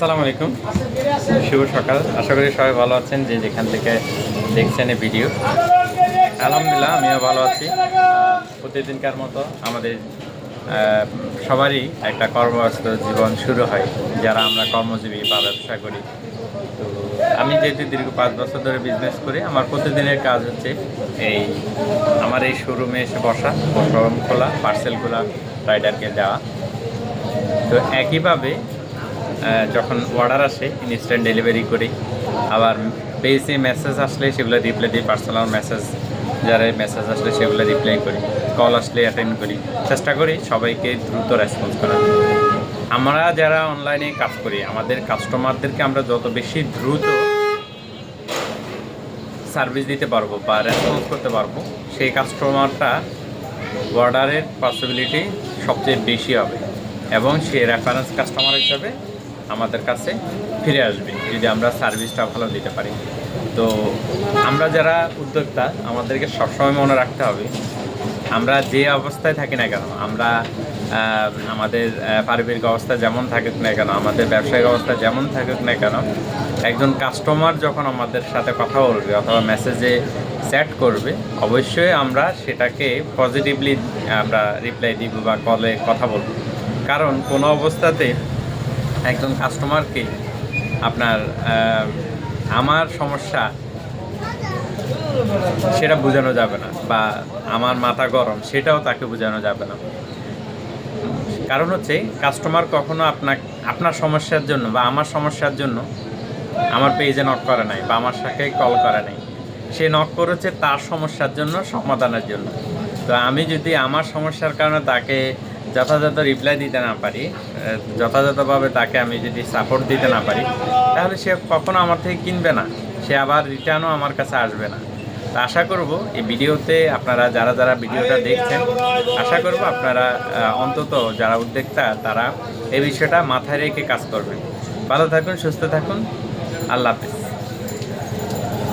আসসালামু আলাইকুম। শুভ সকাল। আশা করি সবাই ভালো আছেন যে যেখান থেকে দেখছেন এই ভিডিও। আলহামদুলিল্লাহ, আমিও ভালো আছি। প্রতিদিনকার মতো আমাদের সবারই একটা কর্মব্যস্ত জীবন শুরু হয়, যারা আমরা কর্মজীবী বা ব্যবসা করি। তো আমি যেহেতু দীর্ঘ পাঁচ বছর ধরে বিজনেস করি, আমার প্রতিদিনের কাজ হচ্ছে এই, আমার এই শোরুমে এসে বসা শোরুম খোলা পার্সেলগুলো রাইডারকে দেওয়া। তো একইভাবে যখন অর্ডার আসে ইনস্ট্যান্ট ডেলিভারি করি। আবার পেজে মেসেজ আসলে সেগুলো রিপ্লাই দিই পার্সোনাল মেসেজ যারা মেসেজ আসলে সেগুলো রিপ্লাই করি কল আসলে অ্যাটেন্ড করি। চেষ্টা করি সবাইকে দ্রুত রেসপন্স করার। আমরা যারা অনলাইনে কাজ করি, আমাদের কাস্টমারদেরকে আমরা যত বেশি দ্রুত সার্ভিস দিতে পারব বা রেসপন্স করতে পারব, সেই কাস্টমারটা অর্ডারের পসিবিলিটি সবচেয়ে বেশি হবে। এবং সে রেফারেন্স কাস্টমার হিসাবে আমাদের কাছে ফিরে আসবে, যদি আমরা সার্ভিসটা ভালো দিতে পারি। তো আমরা যারা উদ্যোক্তা, আমাদেরকে সবসময় মনে রাখতে হবে, আমরা যে অবস্থায় থাকি না কেন, আমরা আমাদের পারিবারিক অবস্থা যেমন থাকুক না কেন, আমাদের ব্যবসায়িক অবস্থা যেমন থাকুক না কেন, একজন কাস্টমার যখন আমাদের সাথে কথা বলবে অথবা মেসেজে চ্যাট করবে, অবশ্যই আমরা সেটাকে পজিটিভলি আমরা রিপ্লাই দিব বা কলে কথা বলব। কারণ কোনো অবস্থাতে একজন কাস্টমারকে আপনার আমার সমস্যা সেটা বোঝানো যাবে না বা আমার মাথা গরম সেটাও তাকে বোঝানো যাবে না। কারণ হচ্ছে কাস্টমার কখনো আপনার আপনার সমস্যার জন্য বা আমার সমস্যার জন্য আমার পেজে নক করে নাই বা আমার সাথে কল করে নাই। সে নক করেছে তার সমস্যার জন্য, সমাধানের জন্য। তো আমি যদি আমার সমস্যার কারণে তাকে যথাযথ রিপ্লাই দিতে না পারি যথাযথভাবে তাকে আমি যদি সাপোর্ট দিতে না পারি, তাহলে সে কখনো আমার থেকে কিনবে না, সে আবার রিটার্নও আমার কাছে আসবে না। তো আশা করব এই ভিডিওতে আপনারা যারা যারা ভিডিওটা দেখছেন, আশা করব আপনারা অন্তত যারা উদ্যোক্তা, তারা এই বিষয়টা মাথায় রেখে কাজ করবেন। ভালো থাকুন, সুস্থ থাকুন। আল্লাহ হাফিজ।